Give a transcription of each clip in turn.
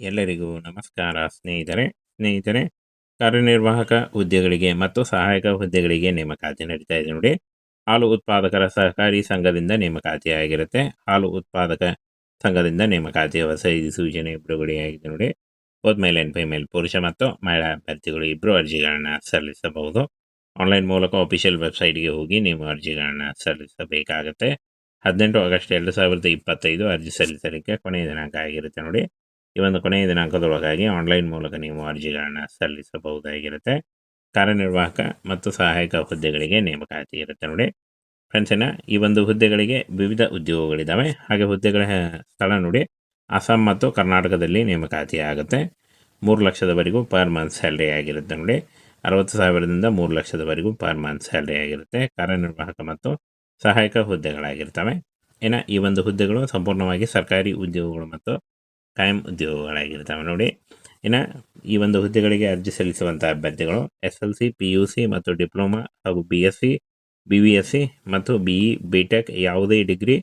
ಎಲ್ಲರಿಗೂ ನಮಸ್ಕಾರ ಸ್ನೇಹಿತರೆ. ಸ್ನೇಹಿತರೆ, ಕಾರ್ಯನಿರ್ವಾಹಕ ಹುದ್ದೆಗಳಿಗೆ ಮತ್ತು ಸಹಾಯಕ ಹುದ್ದೆಗಳಿಗೆ ನೇಮಕಾತಿ ನಡೀತಾ ಇದೆ ನೋಡಿ. ಹಾಲು ಉತ್ಪಾದಕರ ಸಹಕಾರಿ ಸಂಘದಿಂದ ನೇಮಕಾತಿ ಆಗಿರುತ್ತೆ. ಹಾಲು ಉತ್ಪಾದಕ ಸಂಘದಿಂದ ನೇಮಕಾತಿ ಹೊಸ ಸೂಚನೆ ಬಿಡುಗಡೆಯಾಗಿದೆ ನೋಡಿ. ಬೋತ್ ಮೇಲ್ ಆ್ಯಂಡ್ ಪುರುಷ ಮತ್ತು ಮಹಿಳಾ ಅಭ್ಯರ್ಥಿಗಳು ಇಬ್ಬರು ಅರ್ಜಿಗಳನ್ನು ಸಲ್ಲಿಸಬಹುದು. ಆನ್ಲೈನ್ ಮೂಲಕ ಅಫಿಷಿಯಲ್ ವೆಬ್ಸೈಟ್ಗೆ ಹೋಗಿ ನೀವು ಅರ್ಜಿಗಳನ್ನು ಸಲ್ಲಿಸಬೇಕಾಗತ್ತೆ. ಹದಿನೆಂಟು ಆಗಸ್ಟ್ ಎರಡು ಸಾವಿರದ ಇಪ್ಪತ್ತೈದು ಅರ್ಜಿ ಸಲ್ಲಿಸಲಿಕ್ಕೆ ಕೊನೆಯ ದಿನಾಂಕ ಆಗಿರುತ್ತೆ ನೋಡಿ. ಈ ಒಂದು ಕೊನೆಯ ದಿನಾಂಕದೊಳಗಾಗಿ ಆನ್ಲೈನ್ ಮೂಲಕ ನೀವು ಅರ್ಜಿಗಳನ್ನು ಸಲ್ಲಿಸಬಹುದಾಗಿರುತ್ತೆ. ಕಾರ್ಯನಿರ್ವಾಹಕ ಮತ್ತು ಸಹಾಯಕ ಹುದ್ದೆಗಳಿಗೆ ನೇಮಕಾತಿ ಇರುತ್ತೆ ನೋಡಿ. ಫ್ರೆಂಡ್ಸಿನ ಈ ಒಂದು ಹುದ್ದೆಗಳಿಗೆ ವಿವಿಧ ಉದ್ಯೋಗಗಳಿದ್ದಾವೆ ಹಾಗೆ ಹುದ್ದೆಗಳ ಸ್ಥಳ ನೋಡಿ. ಅಸ್ಸಾಂ ಮತ್ತು ಕರ್ನಾಟಕದಲ್ಲಿ ನೇಮಕಾತಿ ಆಗುತ್ತೆ. ಮೂರು ಲಕ್ಷದವರೆಗೂ ಪರ್ ಮಂತ್ ಸ್ಯಾಲ್ರಿ ಆಗಿರುತ್ತೆ ನೋಡಿ. ಅರವತ್ತು ಸಾವಿರದಿಂದ ಮೂರು ಲಕ್ಷದವರೆಗೂ ಪರ್ ಮಂತ್ ಸ್ಯಾಲ್ರಿ ಆಗಿರುತ್ತೆ. ಕಾರ್ಯನಿರ್ವಾಹಕ ಮತ್ತು ಸಹಾಯಕ ಹುದ್ದೆಗಳಾಗಿರ್ತವೆ. ಇನ್ನು ಈ ಒಂದು ಹುದ್ದೆಗಳು ಸಂಪೂರ್ಣವಾಗಿ ಸರ್ಕಾರಿ ಉದ್ಯೋಗಗಳು ಮತ್ತು ಕಾಯಂ ಉದ್ಯೋಗಗಳಾಗಿರ್ತವೆ ನೋಡಿ. ಇನ್ನು ಈ ಒಂದು ಹುದ್ದೆಗಳಿಗೆ ಅರ್ಜಿ ಸಲ್ಲಿಸುವಂಥ ಅಭ್ಯರ್ಥಿಗಳು S L C, P U C ಮತ್ತು ಡಿಪ್ಲೊಮಾ ಹಾಗೂ B S C, B V S C ಮತ್ತು ಬಿ ಇ, ಬಿ ಟೆಕ್ ಯಾವುದೇ ಡಿಗ್ರಿ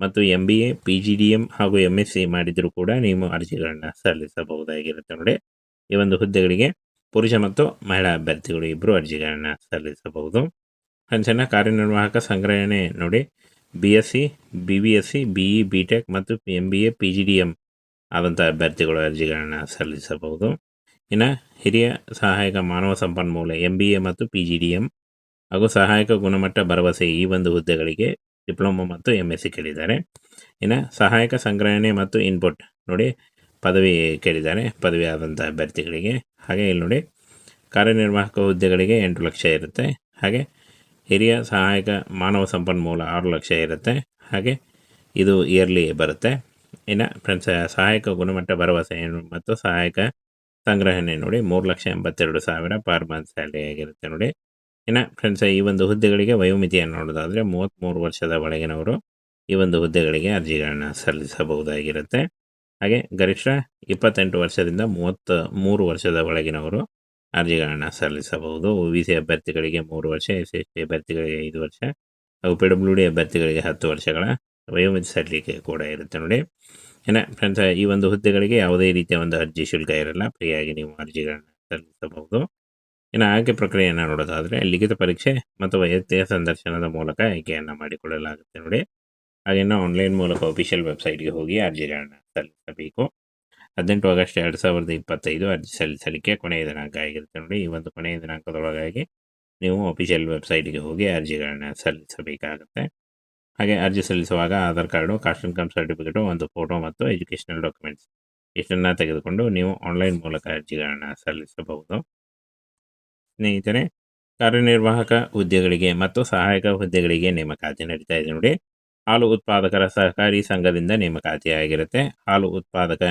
ಮತ್ತು M B A, P G D M ಹಾಗೂ ಎಂ ಎಸ್ ಸಿ ಮಾಡಿದರೂ ಕೂಡ ನೀವು ಅರ್ಜಿಗಳನ್ನು ಸಲ್ಲಿಸಬಹುದಾಗಿರುತ್ತೆ ನೋಡಿ. ಈ ಒಂದು ಹುದ್ದೆಗಳಿಗೆ ಪುರುಷ ಮತ್ತು ಮಹಿಳಾ ಅಭ್ಯರ್ಥಿಗಳು ಇಬ್ಬರು ಅರ್ಜಿಗಳನ್ನು ಸಲ್ಲಿಸಬಹುದು. ಅಂಚನ ಕಾರ್ಯನಿರ್ವಾಹಕ ಸಂಗ್ರಹಣೆ ನೋಡಿ. B S C, B V S C, B E, B tech ಮತ್ತು M B A, P G D M ಆದಂಥ ಅಭ್ಯರ್ಥಿಗಳು ಅರ್ಜಿಗಳನ್ನು ಸಲ್ಲಿಸಬಹುದು. ಇನ್ನು ಹಿರಿಯ ಸಹಾಯಕ ಮಾನವ ಸಂಪನ್ಮೂಲ ಎಂ ಬಿ ಎ ಮತ್ತು ಪಿ ಜಿ ಡಿ ಎಂ ಹಾಗೂ ಸಹಾಯಕ ಗುಣಮಟ್ಟ ಭರವಸೆ ಈ ಒಂದು ಹುದ್ದೆಗಳಿಗೆ ಡಿಪ್ಲೊಮಾ ಮತ್ತು ಎಂ ಎಸ್ ಸಿ ಕೇಳಿದ್ದಾರೆ. ಇನ್ನು ಸಹಾಯಕ ಸಂಗ್ರಹಣೆ ಮತ್ತು ಇನ್ಪುಟ್ ನೋಡಿ ಪದವಿ ಕೇಳಿದ್ದಾರೆ, ಪದವಿ ಆದಂಥ ಅಭ್ಯರ್ಥಿಗಳಿಗೆ. ಹಾಗೆ ಇಲ್ಲಿ ನೋಡಿ ಕಾರ್ಯನಿರ್ವಾಹಕ ಹುದ್ದೆಗಳಿಗೆ ಎಂಟು ಲಕ್ಷ ಇರುತ್ತೆ. ಹಾಗೆ ಹಿರಿಯ ಸಹಾಯಕ ಮಾನವ ಸಂಪನ್ಮೂಲ ಆರು ಲಕ್ಷ ಇರುತ್ತೆ. ಹಾಗೆ ಇದು ಇಯರ್ಲಿ ಬರುತ್ತೆ. ಇನ್ನು ಫ್ರೆಂಡ್ಸ್, ಸಹಾಯಕ ಗುಣಮಟ್ಟ ಭರವಸೆ ಏನು ಮತ್ತು ಸಹಾಯಕ ಸಂಗ್ರಹಣೆ ನೋಡಿ ಮೂರು ಲಕ್ಷ ಎಂಬತ್ತೆರಡು ಸಾವಿರ ಪರ್ ಮಂತ್ ಸ್ಯಾಲ್ರಿ ಆಗಿರುತ್ತೆ ನೋಡಿ. ಇನ್ನು ಫ್ರೆಂಡ್ಸ್, ಈ ಒಂದು ಹುದ್ದೆಗಳಿಗೆ ವಯೋಮಿತಿಯನ್ನು ನೋಡೋದಾದರೆ ಮೂವತ್ತ್ಮೂರು ವರ್ಷದ ಒಳಗಿನವರು ಈ ಒಂದು ಹುದ್ದೆಗಳಿಗೆ ಅರ್ಜಿಗಳನ್ನು ಸಲ್ಲಿಸಬಹುದಾಗಿರುತ್ತೆ. ಹಾಗೆ ಗರಿಷ್ಠ ಇಪ್ಪತ್ತೆಂಟು ವರ್ಷದಿಂದ ಮೂವತ್ತ ಮೂರು ವರ್ಷದ ಒಳಗಿನವರು ಅರ್ಜಿಗಳನ್ನು ಸಲ್ಲಿಸಬಹುದು. ಒ ಬಿ ಸಿ ಅಭ್ಯರ್ಥಿಗಳಿಗೆ ಮೂರು ವರ್ಷ, ಎಸ್ ಎಸ್ ಟಿ ಅಭ್ಯರ್ಥಿಗಳಿಗೆ ಐದು ವರ್ಷ ಹಾಗೂ ಪಿ ಡಬ್ಲ್ಯೂ ಡಿ ಅಭ್ಯರ್ಥಿಗಳಿಗೆ ಹತ್ತು ವರ್ಷಗಳ ವಯೋಮಿತಿ ಸಲ್ಲಿಕೆ ಕೂಡ ಇರುತ್ತೆ ನೋಡಿ. ಏನ ಫ್ರೆಂಡ್ಸ್, ಈ ಒಂದು ಹುದ್ದೆಗಳಿಗೆ ಯಾವುದೇ ರೀತಿಯ ಒಂದು ಅರ್ಜಿ ಶುಲ್ಕ ಇರಲ್ಲ. ಫ್ರೀಯಾಗಿ ನೀವು ಅರ್ಜಿಗಳನ್ನು ಸಲ್ಲಿಸಬಹುದು. ಇನ್ನು ಆಯ್ಕೆ ಪ್ರಕ್ರಿಯೆಯನ್ನು ನೋಡೋದಾದರೆ, ಲಿಖಿತ ಪರೀಕ್ಷೆ ಮತ್ತು ವೈಯಕ್ತಿಕ ಸಂದರ್ಶನದ ಮೂಲಕ ಆಯ್ಕೆಯನ್ನು ಮಾಡಿಕೊಳ್ಳಲಾಗುತ್ತೆ ನೋಡಿ. ಹಾಗೆಯೇ ಆನ್ಲೈನ್ ಮೂಲಕ ಅಫಿಷಿಯಲ್ ವೆಬ್ಸೈಟ್ಗೆ ಹೋಗಿ ಅರ್ಜಿಗಳನ್ನು ಸಲ್ಲಿಸಬೇಕು. ಹದಿನೆಂಟು ಆಗಸ್ಟ್ ಎರಡು ಸಾವಿರದ ಇಪ್ಪತ್ತೈದು ಅರ್ಜಿ ಸಲ್ಲಿಸಲಿಕ್ಕೆ ಕೊನೆಯ ದಿನಾಂಕ ಆಗಿರುತ್ತೆ ನೋಡಿ. ಈ ಒಂದು ಕೊನೆಯ ದಿನಾಂಕದೊಳಗಾಗಿ ನೀವು ಅಫಿಷಿಯಲ್ ವೆಬ್ಸೈಟ್ಗೆ ಹೋಗಿ ಅರ್ಜಿಗಳನ್ನು ಸಲ್ಲಿಸಬೇಕಾಗುತ್ತೆ. ಹಾಗೆ ಅರ್ಜಿ ಸಲ್ಲಿಸುವಾಗ Aadhaar card, caste income certificate, ಒಂದು ಫೋಟೋ ಮತ್ತು ಎಜುಕೇಷನಲ್ ಡಾಕ್ಯುಮೆಂಟ್ಸ್. ಇಷ್ಟನ್ನು ತೆಗೆದುಕೊಂಡು ನೀವು ಆನ್ಲೈನ್ ಮೂಲಕ ಅರ್ಜಿಗಳನ್ನು ಸಲ್ಲಿಸಬಹುದು. ಸ್ನೇಹಿತರೆ, ಕಾರ್ಯನಿರ್ವಾಹಕ ಹುದ್ದೆಗಳಿಗೆ ಮತ್ತು ಸಹಾಯಕ ಹುದ್ದೆಗಳಿಗೆ ನೇಮಕಾತಿ ನಡೀತಾ ಇದೆ ನೋಡಿ. ಹಾಲು ಉತ್ಪಾದಕರ ಸಹಕಾರಿ ಸಂಘದಿಂದ ನೇಮಕಾತಿ ಆಗಿರುತ್ತೆ ಹಾಲು ಉತ್ಪಾದಕ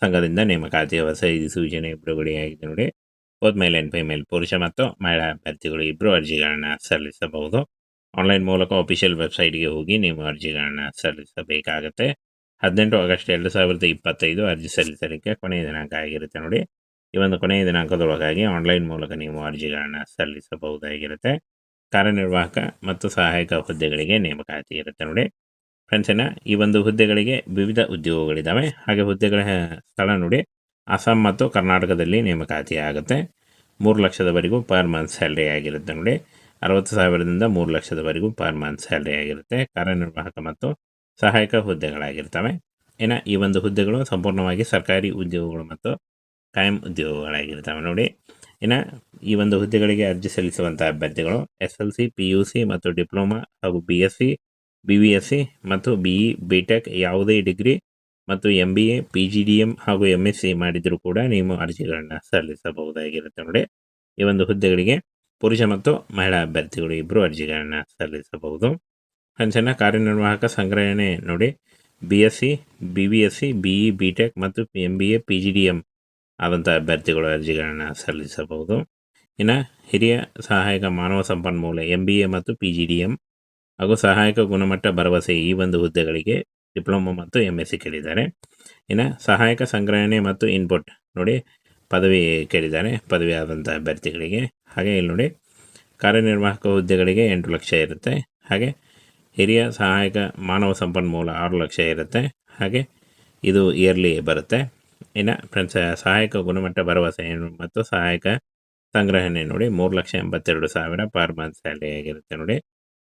ಸಂಘದಿಂದ ನೇಮಕಾತಿ ಹೊಸ ಸೂಚನೆ ಬಿಡುಗಡೆಯಾಗಿದೆ ನೋಡಿ. ಹೋದ್ಮೇಲೆ ಫೈಮೇಲ್ ಪುರುಷ ಮತ್ತು ಮಹಿಳಾ ಅಭ್ಯರ್ಥಿಗಳು ಇಬ್ಬರು ಅರ್ಜಿಗಳನ್ನು ಸಲ್ಲಿಸಬಹುದು. ಆನ್ಲೈನ್ ಮೂಲಕ ಅಫಿಷಿಯಲ್ ವೆಬ್ಸೈಟ್ಗೆ ಹೋಗಿ ನೀವು ಅರ್ಜಿಗಳನ್ನು ಸಲ್ಲಿಸಬೇಕಾಗತ್ತೆ. ಹದಿನೆಂಟು ಆಗಸ್ಟ್ ಎರಡು ಸಾವಿರದ ಇಪ್ಪತ್ತೈದು ಅರ್ಜಿ ಸಲ್ಲಿಸಲಿಕ್ಕೆ ಕೊನೆಯ ದಿನಾಂಕ ಆಗಿರುತ್ತೆ ನೋಡಿ. ಈ ಒಂದು ಕೊನೆಯ ದಿನಾಂಕದೊಳಗಾಗಿ ಆನ್ಲೈನ್ ಮೂಲಕ ನೀವು ಅರ್ಜಿಗಳನ್ನು ಸಲ್ಲಿಸಬಹುದಾಗಿರುತ್ತೆ. ಕಾರ್ಯನಿರ್ವಾಹಕ ಮತ್ತು ಸಹಾಯಕ ಹುದ್ದೆಗಳಿಗೆ ನೇಮಕಾತಿ ಇರುತ್ತೆ ನೋಡಿ. ಫ್ರೆಂಡ್ಸಿನ ಈ ಒಂದು ಹುದ್ದೆಗಳಿಗೆ ವಿವಿಧ ಉದ್ಯೋಗಗಳಿದ್ದಾವೆ ಹಾಗೆ ಹುದ್ದೆಗಳ ಸ್ಥಳ ನೋಡಿ. ಅಸ್ಸಾಂ ಮತ್ತು ಕರ್ನಾಟಕದಲ್ಲಿ ನೇಮಕಾತಿ ಆಗುತ್ತೆ ಮೂರು ಲಕ್ಷದವರೆಗೂ ಪರ್ ಮಂತ್ ಸ್ಯಾಲ್ರಿ ಆಗಿರುತ್ತೆ ನೋಡಿ. ಅರವತ್ತು ಸಾವಿರದಿಂದ ಮೂರು ಲಕ್ಷದವರೆಗೂ ಪರ್ ಮಂತ್ ಸ್ಯಾಲ್ರಿ ಆಗಿರುತ್ತೆ, ಕಾರ್ಯನಿರ್ವಾಹಕ ಮತ್ತು ಸಹಾಯಕ ಹುದ್ದೆಗಳಾಗಿರ್ತವೆ. ಇನ್ನು ಈ ಒಂದು ಹುದ್ದೆಗಳು ಸಂಪೂರ್ಣವಾಗಿ ಸರ್ಕಾರಿ ಉದ್ಯೋಗಗಳು ಮತ್ತು ಕಾಯಂ ಉದ್ಯೋಗಗಳಾಗಿರ್ತವೆ ನೋಡಿ. ಇನ್ನು ಈ ಒಂದು ಹುದ್ದೆಗಳಿಗೆ ಅರ್ಜಿ ಸಲ್ಲಿಸುವಂಥ ಅಭ್ಯರ್ಥಿಗಳು S L C, P U C ಮತ್ತು ಡಿಪ್ಲೊಮಾ ಹಾಗೂ B S C, B V S C ಮತ್ತು ಬಿ ಇ, ಬಿ ಟೆಕ್ ಯಾವುದೇ ಡಿಗ್ರಿ ಮತ್ತು M B A, P G D M ಹಾಗೂ ಎಂ ಎಸ್ ಸಿ ಮಾಡಿದರೂ ಕೂಡ ನೀವು ಅರ್ಜಿಗಳನ್ನು ಸಲ್ಲಿಸಬಹುದಾಗಿರುತ್ತೆ ನೋಡಿ. ಈ ಒಂದು ಹುದ್ದೆಗಳಿಗೆ ಪುರುಷ ಮತ್ತು ಮಹಿಳಾ ಅಭ್ಯರ್ಥಿಗಳು ಇಬ್ಬರು ಅರ್ಜಿಗಳನ್ನು ಸಲ್ಲಿಸಬಹುದು. ಅಂಚನ ಕಾರ್ಯನಿರ್ವಾಹಕ ಸಂಗ್ರಹಣೆ ನೋಡಿ. B S C B B S C B E B tech ಮತ್ತು M B A P G D M ಆದಂಥ ಅಭ್ಯರ್ಥಿಗಳು ಅರ್ಜಿಗಳನ್ನು ಸಲ್ಲಿಸಬಹುದು. ಇನ್ನು ಹಿರಿಯ ಸಹಾಯಕ ಮಾನವ ಸಂಪನ್ಮೂಲ ಎಂ ಬಿ ಎ ಮತ್ತು ಪಿ ಜಿ ಡಿ ಎಂ ಹಾಗೂ ಸಹಾಯಕ ಗುಣಮಟ್ಟ ಭರವಸೆ ಈ ಒಂದು ಹುದ್ದೆಗಳಿಗೆ ಡಿಪ್ಲೊಮಾ ಮತ್ತು ಎಂ ಎಸ್ ಸಿ ಕೇಳಿದ್ದಾರೆ. ಇನ್ನು ಸಹಾಯಕ ಸಂಗ್ರಹಣೆ ಮತ್ತು ಇನ್ಪುಟ್ ನೋಡಿ. ಪದವಿ ಕೇಳಿದ್ದಾರೆ ಪದವಿ ಆದಂಥ ಅಭ್ಯರ್ಥಿಗಳಿಗೆ. ಹಾಗೆ ಇಲ್ಲಿ ನೋಡಿ, ಕಾರ್ಯನಿರ್ವಾಹಕ ಹುದ್ದೆಗಳಿಗೆ ಎಂಟು ಲಕ್ಷ ಇರುತ್ತೆ. ಹಾಗೆ ಹಿರಿಯ ಸಹಾಯಕ ಮಾನವ ಸಂಪನ್ಮೂಲ ಆರು ಲಕ್ಷ ಇರುತ್ತೆ. ಹಾಗೆ ಇದು ಇಯರ್ಲಿ ಬರುತ್ತೆ. ಇನ್ನು ಫ್ರೆಂಡ್ಸ್, ಸಹಾಯಕ ಗುಣಮಟ್ಟ ಭರವಸೆ ಮತ್ತು ಸಹಾಯಕ ಸಂಗ್ರಹಣೆ ನೋಡಿ, ಮೂರು ಲಕ್ಷ ಎಂಬತ್ತೆರಡು ಸಾವಿರ ಪರ್ ಮಂತ್ ಸ್ಯಾಲರಿ ಆಗಿರುತ್ತೆ ನೋಡಿ.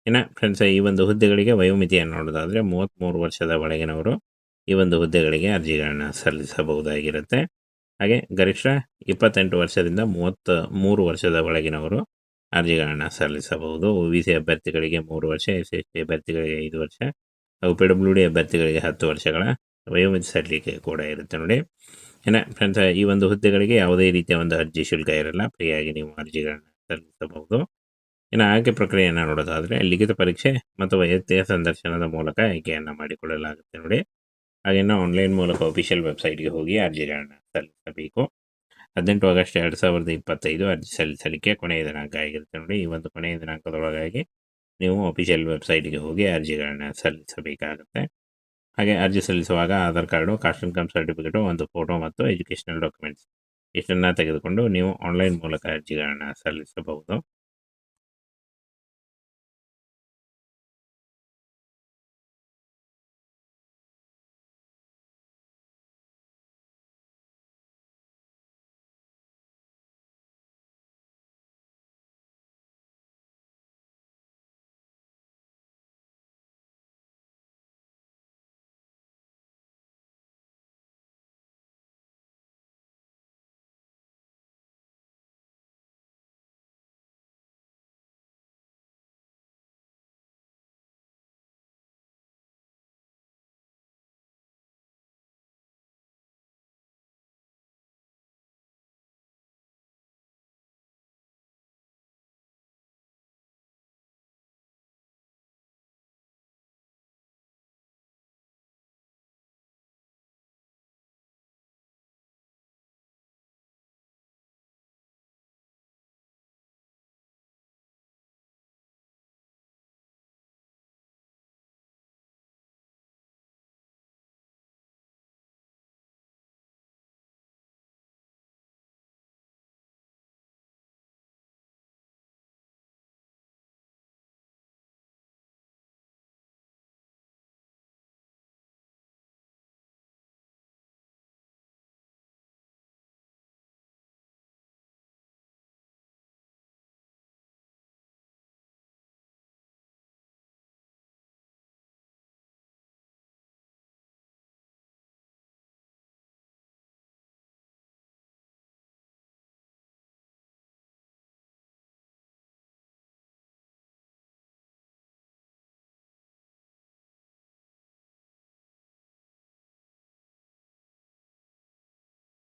ಇನ್ನು ಫ್ರೆಂಡ್ಸ್, ಈ ಒಂದು ಹುದ್ದೆಗಳಿಗೆ ವಯೋಮಿತಿಯನ್ನು ನೋಡೋದಾದರೆ ಮೂವತ್ತ್ಮೂರು ವರ್ಷದ ಒಳಗಿನವರು ಈ ಒಂದು ಹುದ್ದೆಗಳಿಗೆ ಅರ್ಜಿಗಳನ್ನು ಸಲ್ಲಿಸಬಹುದಾಗಿರುತ್ತೆ. ಹಾಗೆ ಗರಿಷ್ಠ ಇಪ್ಪತ್ತೆಂಟು ವರ್ಷದಿಂದ ಮೂವತ್ತ, ಮೂರು ವರ್ಷದ ಒಳಗಿನವರು ಅರ್ಜಿಗಳನ್ನು ಸಲ್ಲಿಸಬಹುದು. ಒ ಬಿ ಸಿ ಅಭ್ಯರ್ಥಿಗಳಿಗೆ ಮೂರು ವರ್ಷ, ಎಸ್ ಎಸ್ ಟಿ ಅಭ್ಯರ್ಥಿಗಳಿಗೆ ಐದು ವರ್ಷ, ಹಾಗೂ ಪಿ ಡಬ್ಲ್ಯೂ ಡಿ ಅಭ್ಯರ್ಥಿಗಳಿಗೆ ಹತ್ತು ವರ್ಷಗಳ ವಯೋಮಿತಿ ಸಲ್ಲಿಕೆ ಕೂಡ ಇರುತ್ತೆ ನೋಡಿ. ಏನ ಫ್ರೆಂಡ್ಸ್, ಈ ಒಂದು ಹುದ್ದೆಗಳಿಗೆ ಯಾವುದೇ ರೀತಿಯ ಒಂದು ಅರ್ಜಿ ಶುಲ್ಕ ಇರಲ್ಲ. ಫ್ರೀಯಾಗಿ ನೀವು ಅರ್ಜಿಗಳನ್ನು ಸಲ್ಲಿಸಬಹುದು. ಇನ್ನು ಆಯ್ಕೆ ಪ್ರಕ್ರಿಯೆಯನ್ನು ನೋಡೋದಾದರೆ ಲಿಖಿತ ಪರೀಕ್ಷೆ ಮತ್ತು ವೈಯಕ್ತಿಕ ಸಂದರ್ಶನದ ಮೂಲಕ ಆಯ್ಕೆಯನ್ನು ಮಾಡಿಕೊಳ್ಳಲಾಗುತ್ತೆ ನೋಡಿ. ಹಾಗೆ ಆನ್ಲೈನ್ ಮೂಲಕ ಅಫಿಷಿಯಲ್ ವೆಬ್ಸೈಟ್ಗೆ ಹೋಗಿ ಅರ್ಜಿಗಳನ್ನು ಸಲ್ಲಿಸಬೇಕು. ಹದಿನೆಂಟು ಆಗಸ್ಟ್ ಎರಡು ಸಾವಿರದ ಇಪ್ಪತ್ತೈದು ಅರ್ಜಿ ಸಲ್ಲಿಸಲಿಕ್ಕೆ ಕೊನೆಯ ದಿನಾಂಕ ಆಗಿರುತ್ತೆ ನೋಡಿ. ಈ ಒಂದು ಕೊನೆಯ ದಿನಾಂಕದೊಳಗಾಗಿ ನೀವು ಅಫಿಷಿಯಲ್ ವೆಬ್ಸೈಟ್ಗೆ ಹೋಗಿ ಅರ್ಜಿಗಳನ್ನು ಸಲ್ಲಿಸಬೇಕಾಗುತ್ತೆ. ಹಾಗೆ ಅರ್ಜಿ ಸಲ್ಲಿಸುವಾಗ Aadhaar card caste income certificate ಒಂದು ಫೋಟೋ ಮತ್ತು ಎಜುಕೇಷನಲ್ ಡಾಕ್ಯುಮೆಂಟ್ಸ್ ಇಷ್ಟನ್ನು ತೆಗೆದುಕೊಂಡು ನೀವು ಆನ್ಲೈನ್ ಮೂಲಕ ಅರ್ಜಿಗಳನ್ನು ಸಲ್ಲಿಸಬಹುದು.